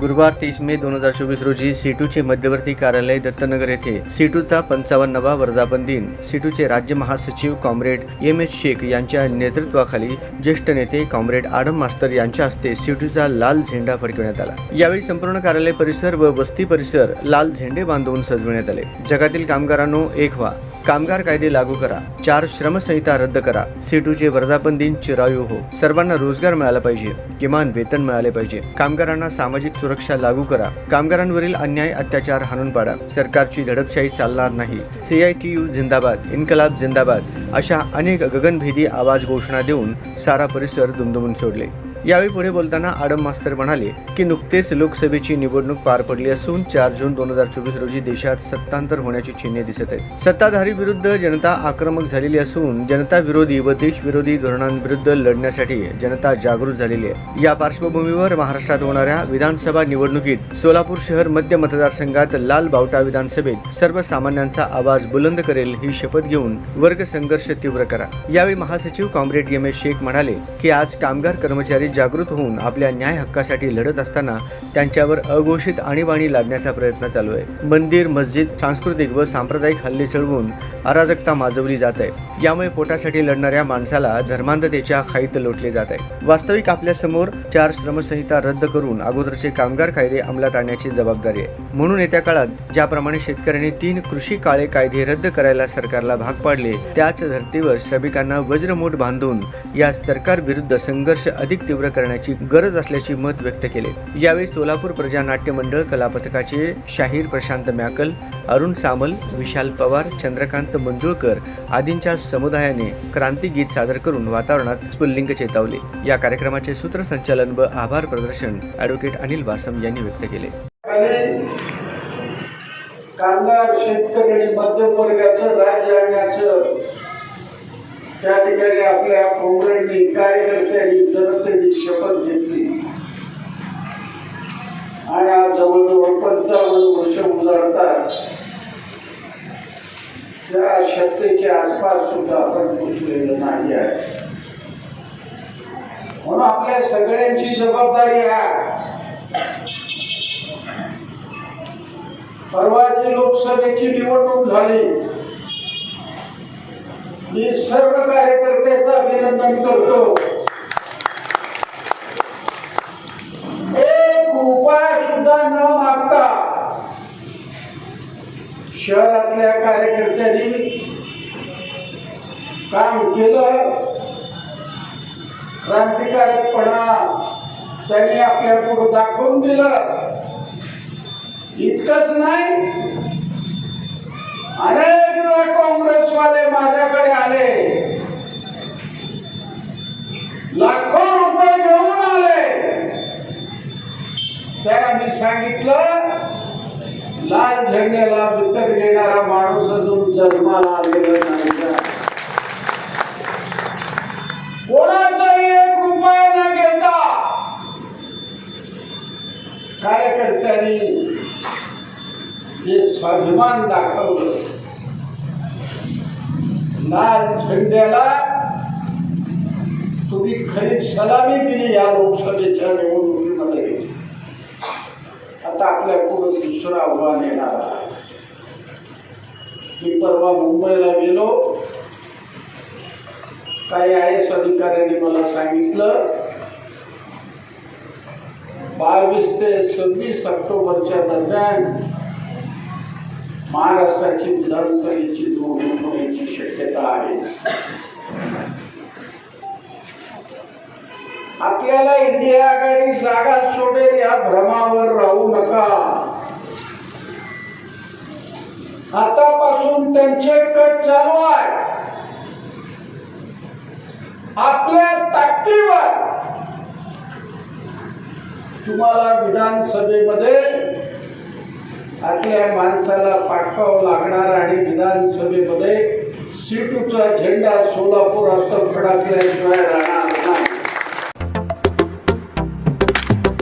गुरुवार तीस मे दोन हजार चोवीस रोजी सीटूचे मध्यवर्ती कार्यालय दत्तनगर येथे सीटूचा पंचावन्नवा वर्धापन दिन. सीटूचे राज्य महासचिव कॉम्रेड एम एच शेख यांच्या नेतृत्वाखाली ज्येष्ठ नेते कॉम्रेड आडम मास्तर यांच्या हस्ते सीटूचा लाल झेंडा फडकवण्यात आला. यावेळी संपूर्ण कार्यालय परिसर व वस्ती परिसर लाल झेंडे बांधून सजविण्यात आले. जगातील कामगारांनो एक व्हा. कामगार कायदे लागू करा. चार श्रमसंहिता रद्द करा. सीटूचे वर्धापन दिन चिरायू हो. सर्वांना रोजगार मिळाला पाहिजे. किमान वेतन मिळाले पाहिजे. कामगारांना सामाजिक सुरक्षा लागू करा. कामगारांवरील अन्याय अत्याचार हाणून पाडा. सरकारची धडपशाही चालणार नाही. सीआयटीयू जिंदाबाद इन्कलाब जिंदाबाद अशा अनेक गगनभेदी आवाज घोषणा देऊन सारा परिसर दुमदुमून सोडले. यावेळी पुढे बोलताना आडम मास्तर म्हणाले की नुकतेच लोकसभेची निवडणूक पार पडली असून चार जून दोन हजार चोवीस रोजी देशात सत्तांतर होण्याची चिन्हे दिसत आहेत. सत्ताधारी विरुद्ध जनता आक्रमक झालेली असून जनता विरोधी व देशविरोधी धोरणांविरुद्ध लढण्यासाठी जनता जागृत झालेली आहे. या पार्श्वभूमीवर महाराष्ट्रात होणाऱ्या विधानसभा निवडणुकीत सोलापूर शहर मध्य मतदारसंघात लाल बावटा विधानसभेत सर्वसामान्यांचा आवाज बुलंद करेल ही शपथ घेऊन वर्ग संघर्ष तीव्र करा. यावेळी महासचिव कॉम्रेड एम एस शेख म्हणाले की आज कामगार कर्मचारी जागृत होऊन आपल्या न्याय हक्कासाठी लढत असताना त्यांच्यावर अघोषित आणीबाणी लादण्याचा प्रयत्न चालू आहे. मंदिर मस्जिद सांस्कृतिक व सांप्रदायिक हल्ले चढवून अराजकता माजवली जात आहे. यामुळे पोटासाठी लढणाऱ्या माणसाला धर्मांधतेच्या खाईत लोटले जात आहे. वास्तविक आपल्यासमोर चार श्रमसंहिता रद्द करून अगोदरचे कामगार कायदे अंमलात आणण्याची जबाबदारी आहे. म्हणून येत्या काळात ज्याप्रमाणे शेतकऱ्यांनी तीन कृषी काळे कायदे रद्द करायला सरकारला भाग पाडले त्याच धर्तीवर श्रमिकांना वज्रमूठ बांधून या सरकार विरुद्ध संघर्ष अधिक तीव्र करण्याची गरज असल्याचे मत व्यक्त केले. यावेळी सोलापूर प्रजानाट्य मंडळ कलापथकाचे शाहीर प्रशांत मॅकल अरुण सामल विशाल पवार चंद्रकांत मंजुळकर आदींच्या समुदायाने क्रांती गीत सादर करून वातावरणात स्फुल्लिंग चेतावले. या कार्यक्रमाचे सूत्रसंचालन व आभार प्रदर्शन ॲडव्होकेट अनिल वासम यांनी व्यक्त केले. कामगार शेतकरी मध्यम वर्गाचं राज्य आणण्याचं त्या ठिकाणी आपल्या काँग्रेसनी कार्यकर्ते शपथ घेतली. आणि आज जवळजवळ पंचावन्न वर्ष उजाडतात. त्या शक्तीच्या आसपास सुद्धा आपण पोचलेलं नाही आहे. म्हणून आपल्या सगळ्यांची जबाबदारी आहे परवाची लोकसभेची निवडणूक झाली. मी सर्व कार्यकर्त्याचं अभिनंदन करतो एक रुपया सुद्धा न मागता शहरातल्या कार्यकर्त्यांनी काम केलं. क्रांतिकारकपणा त्यांनी आपल्या पुढे दाखवून दिलं. इतकंच नाही अनेक वेळा काँग्रेसवाले माझ्याकडे आले. लाखो रुपये घेऊन आले. त्याला मी सांगितलं लाल झेंड्याला विकत घेणारा माणूस अजून जन्माला आलेला नाही. कोणाचाही एक रुपया न घेता कार्यकर्त्यांनी जे स्वाभिमान दाखवलं लाल झेंड्याला तुम्ही खरी सलामी दिली या लोकसभेच्या निवडणुकीमध्ये. आता आपल्या पुढे दुसरं आव्हान येणार आहे. मी परवा मुंबईला गेलो. काही आय एस अधिकाऱ्यांनी मला सांगितलं बावीस ते सव्वीस ऑक्टोबरच्या दरम्यान महाराष्ट्राची विधानसभेची निवडणूक होण्याची शक्यता आहे. आपल्याला इंडिया आघाडी जागा सोडेल या भ्रमावर राहू नका. आतापासून त्यांचे कट चालू आहे. आपल्या ताकदीवर. तुम्हाला विधानसभेमध्ये आपल्या माणसाला पाठवावं लागणार आणि विधानसभेमध्ये सीटूचा झेंडा सोलापूर असं फडकल्याशिवाय राहणार.